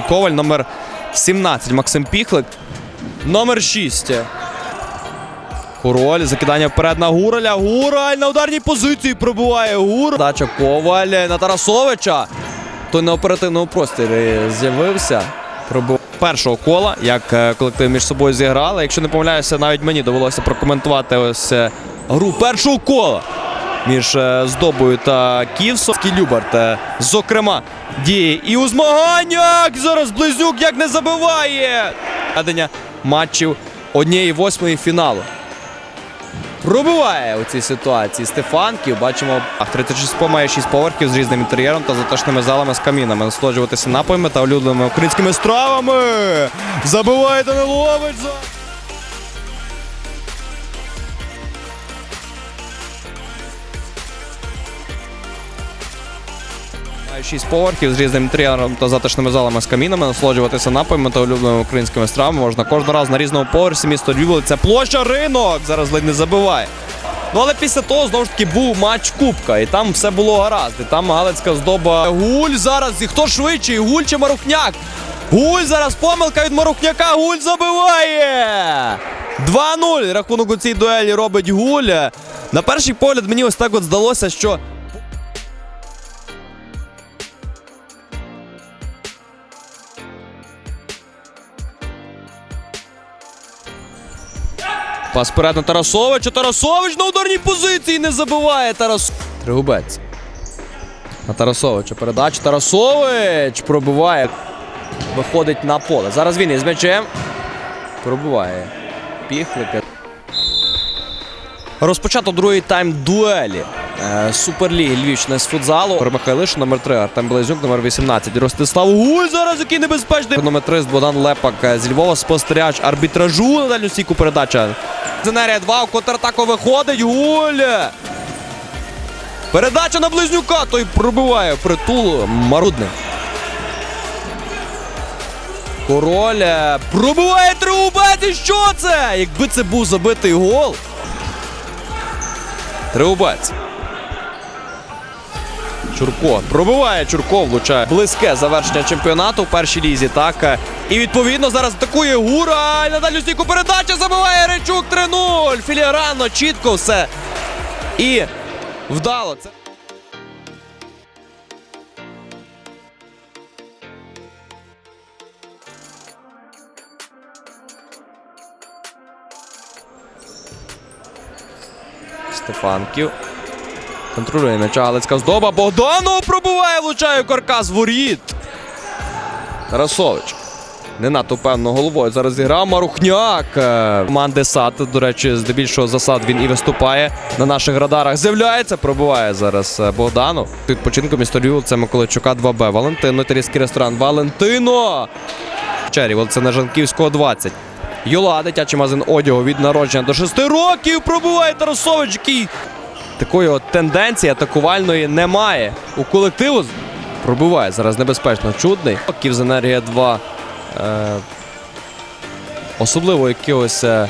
Коваль, номер 17 Максим Піхлик. Номер 6. Король, закидання вперед на Гураля. Гураль на ударній позиції пробиває Гур. Дача Коваль на Тарасовича. Той на оперативному просторі з'явився. Пробив першого кола, як е, колектив між собою зіграли. Якщо не помиляюся, навіть мені довелося прокоментувати ось е, гру першого кола між е, Здобою та Ківсом. Любарт, е, зокрема, діє і у змаганнях. Зараз Близнюк як не забиває. Ведення матчів однієї восьмої фіналу. Пробиває у цій ситуації Стефанків. Бачимо, ах, 36 має 6 поверхів з різним інтер'єром та затишними залами з камінами. Насолоджуватися напоями та улюбленими українськими стравами. Забиває Данилович. За- 6 поверхів з різним інтер'єром та затишними залами з камінами. Насолоджуватися напоями та улюбленими українськими стравами можна кожного разу на різному поверсі. Місто Львів, вулиця площа ринок. Зараз ледь не забиває. Ну але після того знову ж таки був матч Кубка, і там все було гаразд. І там Галицька здоба. Гуль зараз. І хто швидший? Гуль чи Марухняк? Гуль зараз помилка від Марухняка. Гуль забиває. 2-0. Рахунок у цій дуелі робить Гуль. На перший погляд мені ось так от здалося, що Пас вперед на Тарасовича. Тарасович на ударній позиції не забиває Тарас. Тригубець. На Тарасовича передача. Тарасович пробиває. Виходить на поле. Зараз він із м'ячем. Пробиває. Піхлика. Розпочато другий тайм дуелі. Е, Суперліги Львівщини з футзалу. Михайлиш, номер 3, Артем Близнюк, номер 18. Ростислав Гуль зараз який небезпечний. Номер 3 Богдан Лепак е, зі Львова спостерігач арбітражу на дальню стійку передача. Зенерія 2 у контратаку виходить. Гуль. Передача на Близнюка. Той пробиває притул Марудник. Король е, пробиває Триубець. Що це? Якби це був забитий гол. Триубець. Чурко пробиває Чурко, влучає близьке завершення чемпіонату в першій лізі. Так і відповідно зараз атакує Гура. На дальню стійку передача забиває Речук 3-0. Філігранно, чітко все. І вдало. Це Стефанків. Контролює м'яча Галицька здоба. Богданов пробиває, влучає каркас воріт. Тарасович. Не надто певно головою. Зараз зіграв Марухняк. Е, Команди САД, до речі, здебільшого засад він і виступає на наших радарах. З'являється, пробиває зараз е, Богданов. Відпочинку місто це Миколайчука 2Б. Валентино, італійський ресторан. Валентино! Чері, це на Жанківського 20. Юла, дитячий магазин одягу від народження до 6 років. Пробиває Тарасович, який такої от тенденції атакувальної немає. У колективу пробиває зараз небезпечно чудний. Ківзенергія 2. Е, особливо якихось е,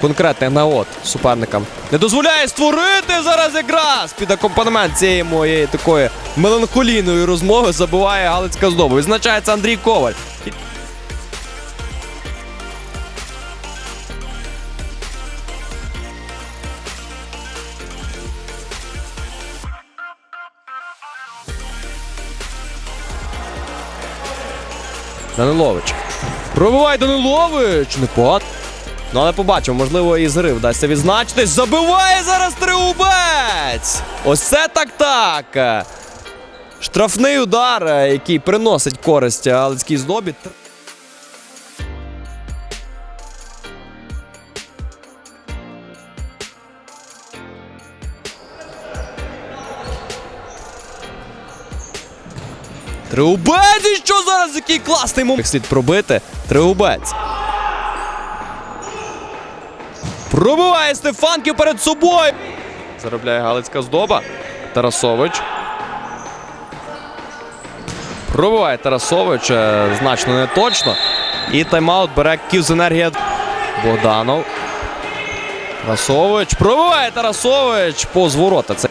конкретних нагод суперникам не дозволяє створити зараз якраз під акомпанемент цієї моєї такої меланхолійної розмови забиває Галицька здоба. Відзначається Андрій Коваль. Данилович. Пробиває Данилович. Непогано. Ну, але побачимо, можливо, і зрив вдасться відзначитись. Забиває зараз Триубець! Ось це так-так. Штрафний удар, е, який приносить користь Галицькій здобі. Триубець! І що зараз? Який класний момент слід пробити. Триубець. Пробиває Стефанків перед собою. Заробляє Галицька здоба. Тарасович. Пробиває Тарасович. е, Значно не точно. І тайм-аут бере Ківзенергія. Богданов. Тарасович. Пробиває Тарасович. Повз ворота. Це